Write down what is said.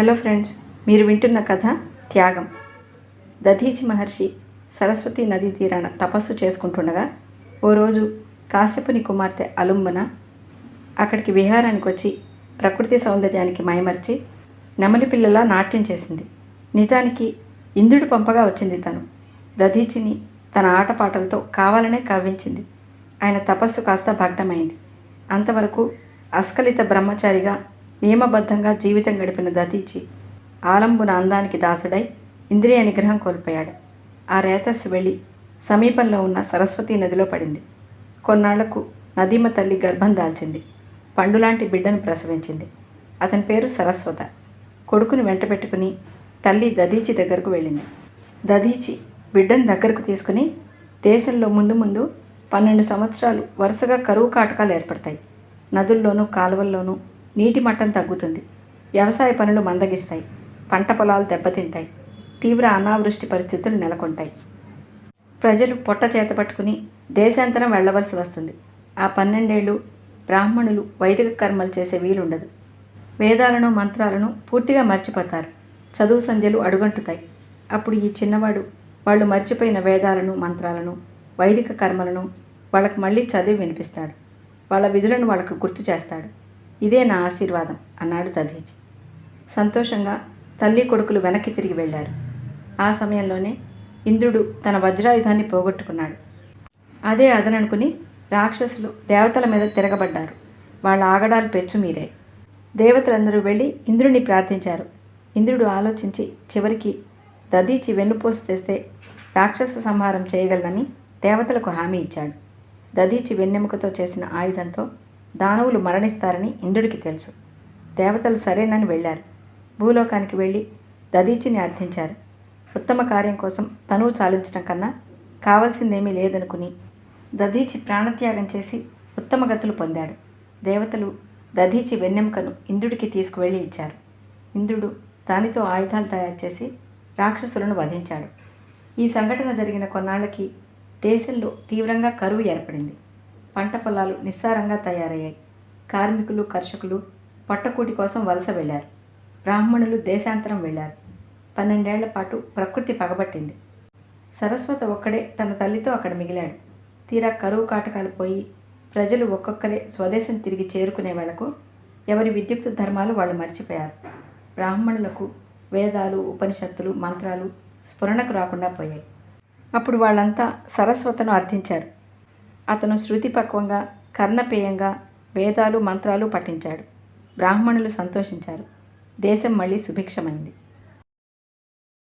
Hello friends మీరు వింటున్న కథ త్యాగం. దధీచి మహర్షి సరస్వతి నదీ తీరాన తపస్సు చేసుకుంటుండగా ఓ రోజు కాశ్యపుని కుమార్తె అలుంబన అక్కడికి విహారానికి వచ్చి ప్రకృతి సౌందర్యానికి మైమర్చి నెమలి పిల్లలా నాట్యం చేసింది. నిజానికి ఇంద్రుడు పంపగా వచ్చింది తను. దధీచిని తన ఆటపాటలతో కావాలనే కవ్వించింది ఆయన తపస్సు కాస్త భగ్నమైంది. అంతవరకు అస్కలిత బ్రహ్మచారిగా నియమబద్ధంగా జీవితం గడిపిన దతీచి ఆలంబున అందానికి దాసుడై ఇంద్రియ నిగ్రహం కోల్పోయాడు. ఆ రేతస్సు వెళ్ళి సమీపంలో ఉన్న సరస్వతీ నదిలో పడింది. కొన్నాళ్ళకు నదీమ తల్లి గర్భం దాల్చింది. పండులాంటి బిడ్డను ప్రసవించింది. అతని పేరు సరస్వత. కొడుకుని వెంటబెట్టుకుని తల్లి దదీచి దగ్గరకు వెళ్ళింది. దదీచి బిడ్డను దగ్గరకు తీసుకుని దేశంలో ముందు ముందు పన్నెండు సంవత్సరాలు వరుసగా కరువు కాటకాలు ఏర్పడతాయి. నదుల్లోనూ కాలువల్లోనూ నీటి మట్టం తగ్గుతుంది. వ్యవసాయ పనులు మందగిస్తాయి. పంట పొలాలు దెబ్బతింటాయి. తీవ్ర అనావృష్టి పరిస్థితులు నెలకొంటాయి. ప్రజలు పొట్ట చేత పట్టుకుని దేశాంతరం వెళ్ళవలసి వస్తుంది. ఆ పన్నెండేళ్ళు బ్రాహ్మణులు వైదిక కర్మలు చేసే వీలుండదు. వేదాలను మంత్రాలను పూర్తిగా మర్చిపోతారు. చదువు సంధ్యలు అడుగంటుతాయి. అప్పుడు ఈ చిన్నవాడు వాళ్ళు మర్చిపోయిన వేదాలను మంత్రాలను వైదిక కర్మలను వాళ్ళకు మళ్ళీ చదివి వినిపిస్తాడు. వాళ్ళ విధులను వాళ్ళకు గుర్తు చేస్తాడు. ఇదే నా ఆశీర్వాదం అన్నాడు దధీచి సంతోషంగా తల్లి కొడుకులు వెనక్కి తిరిగి వెళ్ళారు. ఆ సమయంలోనే ఇంద్రుడు తన వజ్రాయుధాన్ని పోగొట్టుకున్నాడు. అదే అదననుకుని రాక్షసులు దేవతల మీద తిరగబడ్డారు. వాళ్ళ ఆగడాలు పెచ్చుమీరే దేవతలందరూ వెళ్ళి ఇంద్రుడిని ప్రార్థించారు. ఇంద్రుడు ఆలోచించి చివరికి దదీచి వెన్నుపోసి తెస్తే రాక్షస సంహారం చేయగలనని దేవతలకు హామీ ఇచ్చాడు. దదీచి వెన్నెముకతో చేసిన ఆయుధంతో దానవులు మరణిస్తారని ఇంద్రుడికి తెలుసు. దేవతలు సరేనని వెళ్ళారు. భూలోకానికి వెళ్ళి దదీచిని అర్థించారు. ఉత్తమ కార్యం కోసం తనువు చాలించడం కన్నా కావలసిందేమీ లేదనుకుని దదీచి ప్రాణత్యాగం చేసి ఉత్తమ గతులు పొందాడు. దేవతలు దధీచి వెన్నెముకను ఇంద్రుడికి తీసుకువెళ్ళి ఇచ్చారు. ఇంద్రుడు దానితో ఆయుధాలు తయారు చేసి రాక్షసులను వధించాడు. ఈ సంఘటన జరిగిన కొన్నాళ్ళకి దేశంలో తీవ్రంగా కరువు ఏర్పడింది. పంట పొలాలు నిస్సారంగా తయారయ్యాయి. కార్మికులు కర్షకులు పట్టకూటి కోసం వలస వెళ్ళారు బ్రాహ్మణులు దేశాంతరం వెళ్ళారు పన్నెండేళ్ళ పాటు ప్రకృతి పగబట్టింది. సరస్వత ఒక్కడే తన తల్లితో అక్కడ మిగిలాడు. తీరా కరువు కాటకాలు పోయి ప్రజలు ఒక్కొక్కరే స్వదేశం తిరిగి చేరుకునే వేళకు ఎవరి విద్యుక్త ధర్మాలు వాళ్ళు మర్చిపోయారు. బ్రాహ్మణులకు వేదాలు ఉపనిషత్తులు మంత్రాలు స్ఫురణకు రాకుండా పోయాయి. అప్పుడు వాళ్ళంతా సరస్వతను అర్థించారు. అతను శృతిపక్వంగా కర్ణపేయంగా వేదాలు మంత్రాలు పఠించాడు. బ్రాహ్మణులు సంతోషించారు. దేశం మళ్ళీ సుభిక్షమైంది.